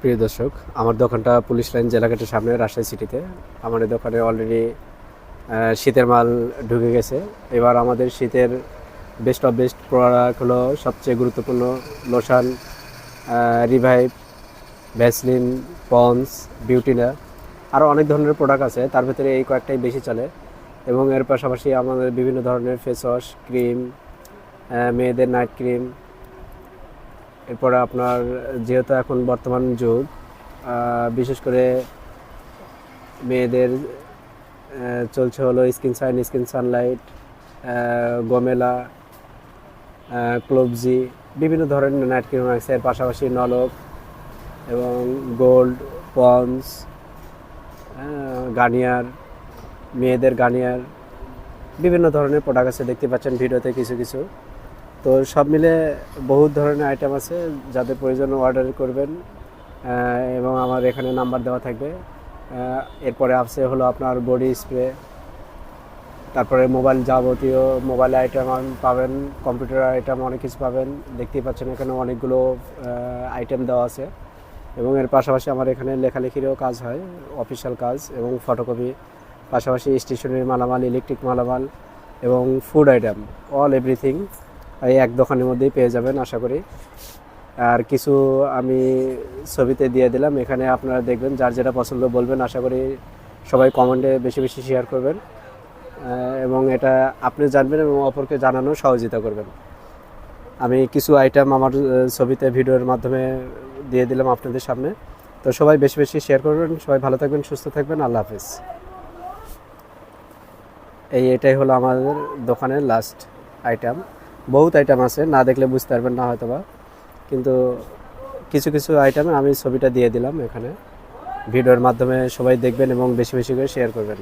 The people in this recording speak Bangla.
প্রিয় দর্শক, আমার দোকানটা পুলিশ লাইন জেলাঘাটের সামনে, রাজশাহী সিটিতে। আমার দোকানে অলরেডি শীতের মাল ঢুকে গেছে। এবার আমাদের শীতের বেস্ট অফ বেস্ট প্রোডাক্ট হলো সবচেয়ে গুরুত্বপূর্ণ লোশন রিভাইভ ভ্যাসলিন পন্স বিউটিনা আরও অনেক ধরনের প্রোডাক্ট আছে, তার ভিতরে এই কয়েকটাই বেশি চলে। এবং এর পাশাপাশি আমাদের বিভিন্ন ধরনের ফেস ওয়াশ ক্রিম মেয়েদের নাইট ক্রিম এরপরে আপনার, যেহেতু এখন বর্তমান যুগ বিশেষ করে মেয়েদের চলছে হলো স্কিন সাইন, স্কিন সানলাইট গমেলা ক্লোবজি বিভিন্ন ধরনের নাইট ক্রিম আছে। এর পাশাপাশি নলক এবং গোল্ড, পন্স গার্নিয়ার, মেয়েদের গার্নিয়ার, বিভিন্ন ধরনের প্রোডাক্ট আছে। দেখতে পাচ্ছেন ভিডিওতে কিছু কিছু। তো সব মিলে বহুত ধরনের আইটেম আছে যাদের প্রয়োজন অর্ডার করবেন এবং আমার এখানে নাম্বার দেওয়া থাকবে। এরপরে আছে হলো আপনার বডি স্প্রে তারপরে মোবাইল যাবতীয় মোবাইল আইটেম পাবেন কম্পিউটার আইটেম অনেক কিছু পাবেন। দেখতেই পাচ্ছেন এখানে অনেকগুলো আইটেম দেওয়া আছে। এবং এর পাশাপাশি আমার এখানে লেখালেখিরও কাজ হয় অফিসিয়াল কাজ এবং ফটোকপি পাশাপাশি স্টেশনারি মালামাল ইলেকট্রিক মালামাল এবং ফুড আইটেম অল এভরিথিং এই এক দোকানের মধ্যেই পেয়ে যাবেন, আশা করি। আর কিছু আমি ছবিতে দিয়ে দিলাম, এখানে আপনারা দেখবেন, যার যেটা পছন্দ বলবেন, আশা করি সবাই কমেন্টে বেশি বেশি শেয়ার করবেন। এবং এটা আপনি জানবেন এবং অপরকে জানানো সহযোগিতা করবেন। আমি কিছু আইটেম আমার ছবিতে, ভিডিওর মাধ্যমে দিয়ে দিলাম আপনাদের সামনে। তো সবাই বেশি বেশি শেয়ার করবেন, সবাই ভালো থাকবেন, সুস্থ থাকবেন, আল্লাহ হাফিজ। এই এটাই হলো আমাদের দোকানের লাস্ট আইটেম বহুত আইটেম আছে, না দেখলে বুঝতে পারবেন না হয়তো বা কিন্তু কিছু কিছু আইটেমে আমি ছবিটা দিয়ে দিলাম এখানে। ভিডিওর মাধ্যমে সবাই দেখবেন এবং বেশি বেশি করে শেয়ার করবেন।